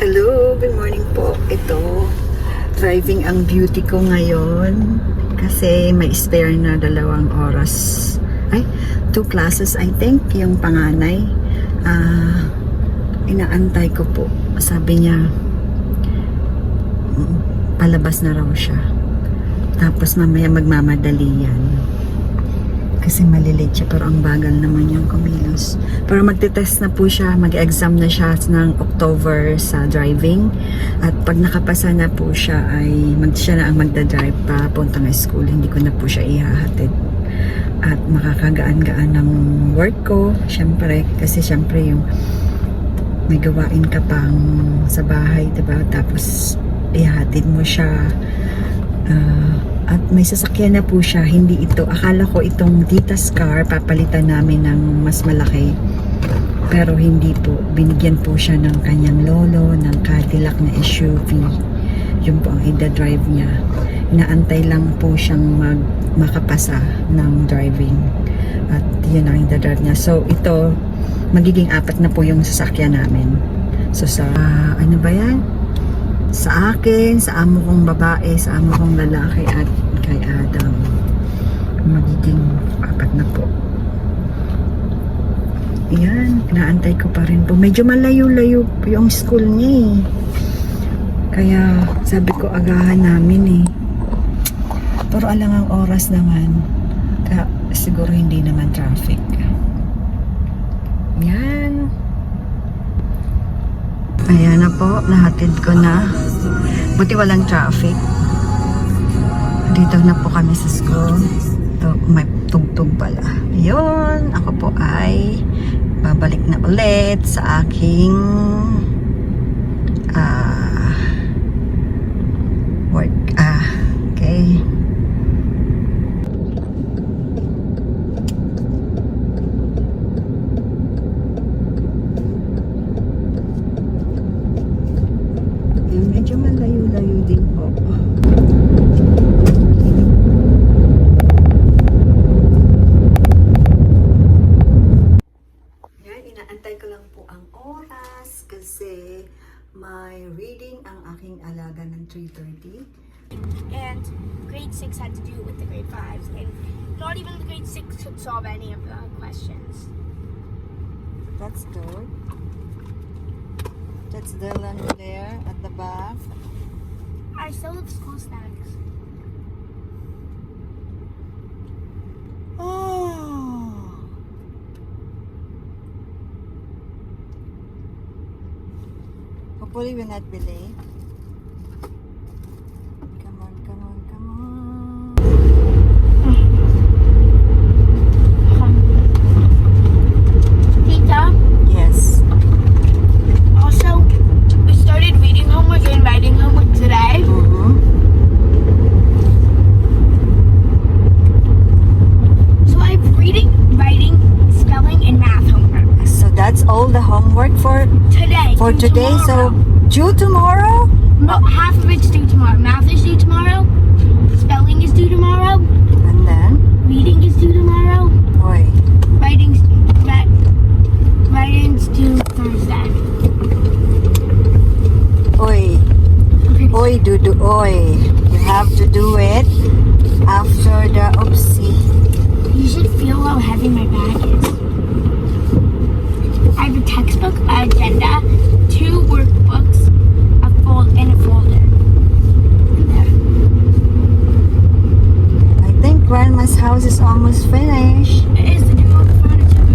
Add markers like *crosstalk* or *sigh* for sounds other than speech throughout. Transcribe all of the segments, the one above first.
Hello, good morning po. Ito, driving ang beauty ko ngayon kasi may spare na dalawang oras. Ay, two classes I think, yung panganay. Ah, inaantay ko po. Sabi niya, mm, palabas na raw siya. Tapos mamaya magmamadali yan. Kasi malilate siya pero ang bagal naman yung kumilos. Pero magte-test na po siya, mag-exam na siya ng October sa driving. At pag nakapasa na po siya ay mag siya na ang magda-drive pa punta ng school. Hindi ko na po siya ihahatid. At makakagaan-gaan ng work ko, syempre. Kasi syempre yung may gawain ka pang sa bahay, 'di ba? Tapos ihahatid mo siya. Ah, at may sasakyan na po siya, hindi ito. Akala ko itong Tita's car, papalitan namin ng mas malaki. Pero hindi po. Binigyan po siya ng kanyang lolo, ng Cadillac na SUV. Yun po ang ida-drive niya. Inaantay lang po siyang mag makapasa ng driving. At yun ang ida-drive niya. So ito, magiging apat na po yung sasakyan namin. So sa, ah, ano ba yan? sa akin, sa amo kong babae, sa amo kong lalaki at kay Adam. Magiging apat na po. Yan, inaantay ko pa rin po. Medyo malayo-layo yung school niya eh. Kaya sabi ko agahan namin eh. Pero alang ang oras naman. Kaya siguro hindi naman traffic. Yan. Ayan na po, nahatid ko na. Buti walang traffic. Dito na po kami sa school. Ito, may tugtog pala. Yun, ako po ay babalik na ulit sa aking ah work. Ah, okay. Ayun, medyo malayo-layo din po. Yan, inaantay ko lang po ang oras kasi may reading ang aking alaga ng 3.30. and grade 6 had to do with the grade 5s and not even the grade 6 could solve any of the questions That's good. That's Dylan there at the back. i still have school snacks Hopefully we'll not be late. Come on, come on, come on. Tita, Yes. also we started reading homework and writing homework today Mm-hmm. so i have reading writing spelling and math homework So that's all the homework for today for today. tomorrow. So due tomorrow. no, half of it's due tomorrow. Math is due tomorrow. Spelling is due tomorrow. And then, reading is due tomorrow. Boy, writing's writing's due thursday. Oi, oi, do do, oi. You have to do it after the oopsie. You should feel how heavy my bag is. I have a textbook, an agenda, two workbooks, a fold, and a folder. There. I think Grandma's house is almost finished. It is to do all the furniture.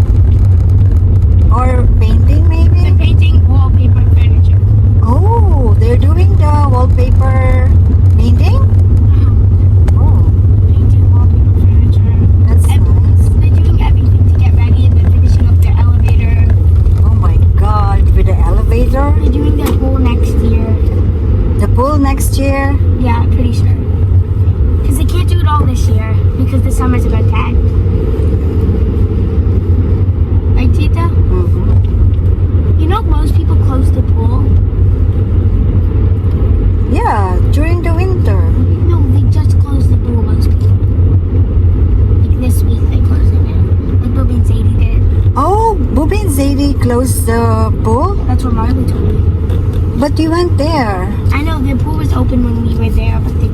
Or painting, maybe? The painting, wallpaper, furniture. Oh, they're doing the wallpaper painting? Uh-huh. Oh, Painting, wallpaper, furniture. that's And nice. they're doing everything to get ready, and they're finishing up their elevator. Oh my god, with the elevator? They're doing their pool next year. The pool next year? Yeah, pretty sure. Because they can't do it all this year because the summer's about to end. Right, Tita? Mm-hmm. You know most people close the pool? Yeah, during the winter. No, they just closed the pool, most people. Like this week they closed it now. Like Bobby and Sadie did. Oh, Bobby and Zadie closed the pool? That's what Marley told me. But you went there. I know the pool was open when we were there, but they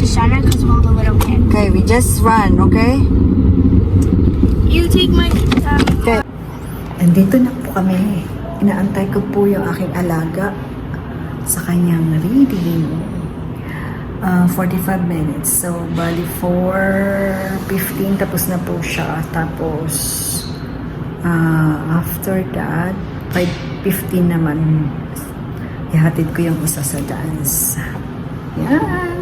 Rosh Hashanah because of all the little kids. Okay, we just run, okay? You take my um, Okay. Andito na po kami. Inaantay ko po yung aking alaga sa kanyang reading. Uh, 45 minutes. So, bali 4.15 tapos na po siya. Tapos, uh, after that, 5.15 naman, ihatid ko yung isa sa dance. Yan.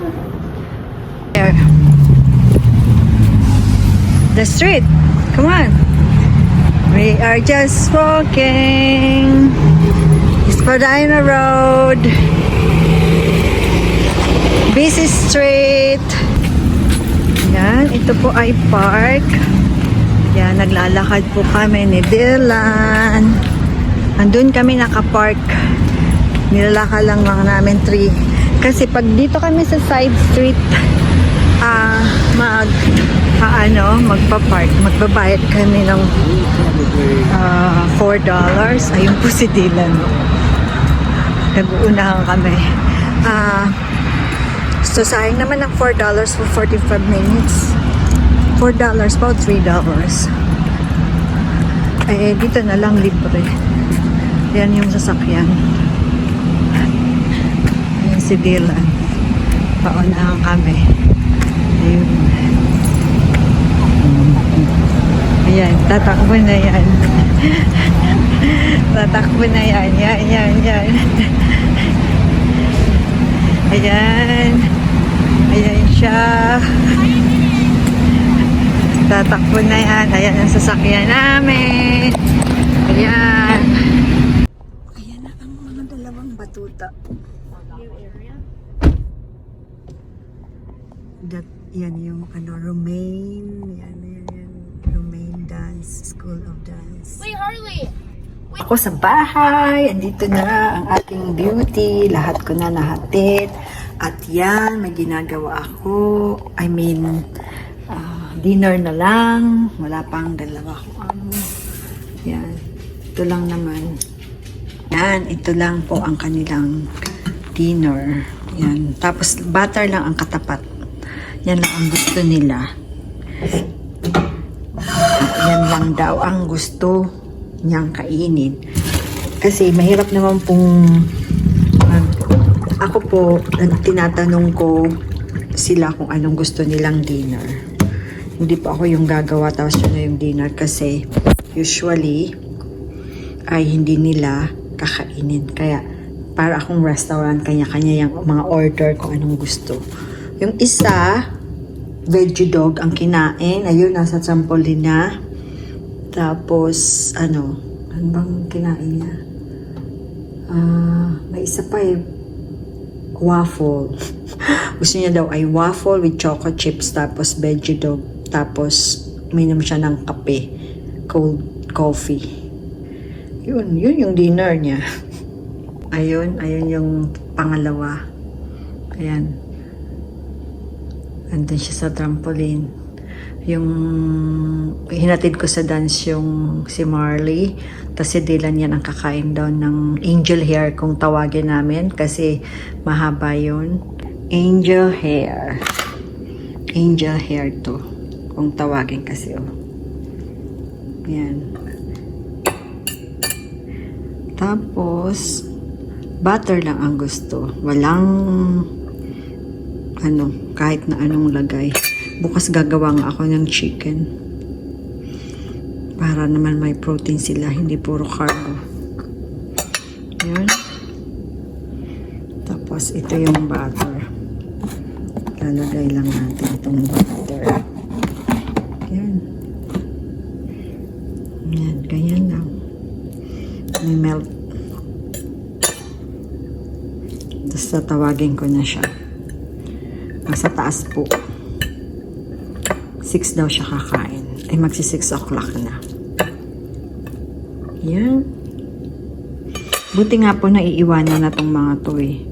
There. The street. Come on. We are just walking. Spadina Road. Busy Street. Yan, ito po ay park. Yan, naglalakad po kami ni Dylan. Andun kami nakapark. Nilalakad lang mga namin tree. Kasi pag dito kami sa side street, ah, mag, ah, ano, magpa-park, magbabayad kami ng ah, $4. Ayun po si Dylan. Nag-uunahan kami. Ah, so sayang naman ng $4 for 45 minutes. $4 about $3. Eh, dito na lang libre. Yan yung sasakyan. Ayan si Dylan. Paunahan kami. Ayun. Ayan, tatakbo na yan. *laughs* tatakbo na yan. Yan, yan, yan. Ayan. Ayan siya. Tatakbo na yan. Ayan ang sasakyan namin. Ayan na ang mga dalawang batuta. That, yan yung ano, Romaine. Yan, yan, yan. Romaine Dance, School of Dance. Wait, Harley. Ako sa bahay. Andito na ang aking beauty. Lahat ko na nahatid. At yan, may ginagawa ako. I mean, ah, dinner na lang. Wala pang dalawa ko. ano. Yan. Ito lang naman. Yan, ito lang po ang kanilang dinner. Yan. Tapos, butter lang ang katapat. Yan lang ang gusto nila. Yan lang daw ang gusto niyang kainin. Kasi mahirap naman pong mag- ako po, tinatanong ko sila kung anong gusto nilang dinner. Hindi po ako yung gagawa tapos yun na yung dinner kasi usually ay hindi nila kakainin. Kaya para akong restaurant, kanya-kanya yung mga order kung anong gusto. Yung isa, veggie dog ang kinain. Ayun, nasa trampoline na. Tapos, ano, ano bang kinain niya? Ah, may isa pa eh. Waffle. *laughs* Gusto niya daw ay waffle with choco chips tapos veggie dog. Tapos, minom siya ng kape. Cold coffee. Yun, yun yung dinner niya. *laughs* Ayun, ayun yung pangalawa. Ayan. Andun siya sa trampoline. Yung hinatid ko sa dance yung si Marley. Tapos si Dylan yan ang kakain daw ng angel hair kung tawagin namin kasi mahaba yun. Angel hair. Angel hair to. Kung tawagin kasi oh. Yan. Tapos, butter lang ang gusto. Walang ano, kahit na anong lagay. Bukas gagawa nga ako ng chicken. Para naman may protein sila, hindi puro carbo. Yan. Tapos ito yung butter. Lalagay lang natin itong butter. Yan. Yan, ganyan lang. May melt. Tapos tatawagin ko na siya. Nasa taas po. 6 daw siya kakain. Ay magsi 6 o'clock na. Yan. Buti nga po naiiwanan na tong mga to eh.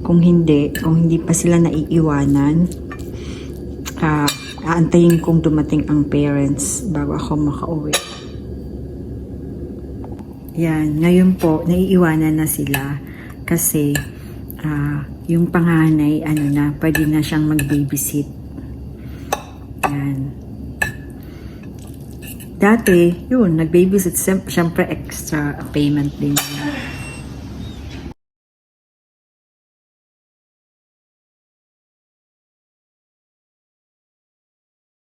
Kung hindi, kung hindi pa sila naiiwanan, ah, aantayin kong dumating ang parents bago ako makauwi. Yan, ngayon po, naiiwanan na sila kasi ah, yung panganay, ano na, pwede na siyang mag-babysit. Yan. Dati, yun, nag-babysit, syempre extra payment din. yun.